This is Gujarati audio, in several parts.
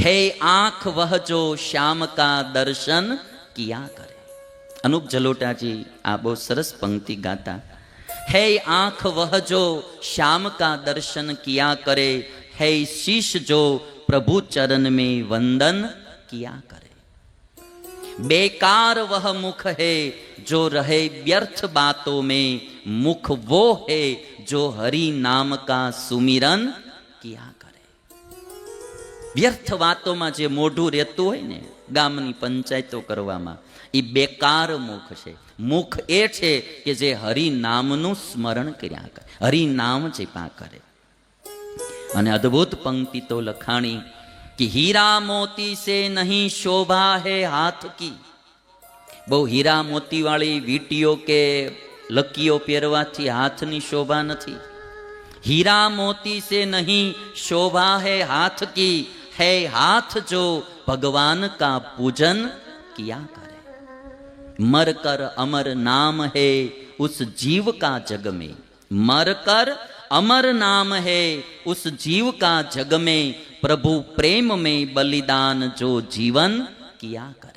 હે આંખ વહજો શ્યામ કા દર્શન કિયા કરે અનુપ જલોટાજી આ બહુ સરસ પંક્તિ ગાતા હે આંખ વહજો શ્યામ કા દર્શન કિયા કરે હે શીશ જો પ્રભુ ચરણ में વંદન કિયા કરે बेकार वह मुख है जो रहे व्यर्थ बातों में मुख वो है जो हरि नाम का सुमिरन किया કરે વ્યર્થ વાતોમાં જે મોઢું રહેતું હોય ને, ગામની પંચાયતો કરવામાં, એ બેકાર મુખ છે. મુખ એ છે કે જે હરિનામનું સ્મરણ કર્યા કરે. હરિનામ જપા કરે. અને અદ્ભુત પંક્તિ તો લખાણી, કે હીરા મોતી સે નહીં શોભા હે હાથ કી. બહુ હીરા મોતી વાળી વીટીઓ કે લકીઓ પહેરવાથી હાથની શોભા નથી. હીરા મોતી સે નહીં શોભા હે હાથ કી. है हाथ जो भगवान का पूजन किया करे मर कर अमर नाम है उस जीव का जग में मर कर अमर नाम है उस जीव का जग में प्रभु प्रेम में बलिदान जो जीवन किया करे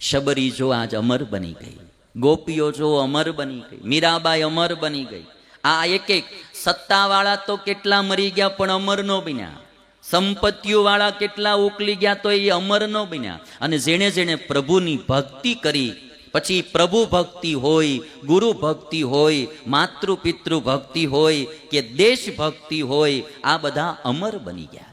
શબરી જો આજ અમર બની ગઈ ગોપીઓ જો અમર બની ગઈ મીરાબાઈ અમર બની ગઈ આ એક એક સત્તાવાળા તો કેટલા મરી ગયા પણ અમર નો બન્યા સંપત્તિઓ વાળા કેટલા ઉકલી ગયા તો એ અમર ન બન્યા. અને જેણે જેણે પ્રભુની ભક્તિ કરી, પછી પ્રભુ ભક્તિ હોય, ગુરુ ભક્તિ હોય માતૃ પિતૃ ભક્તિ હોય કે દેશ ભક્તિ હોય, આ બધા અમર બની ગયા.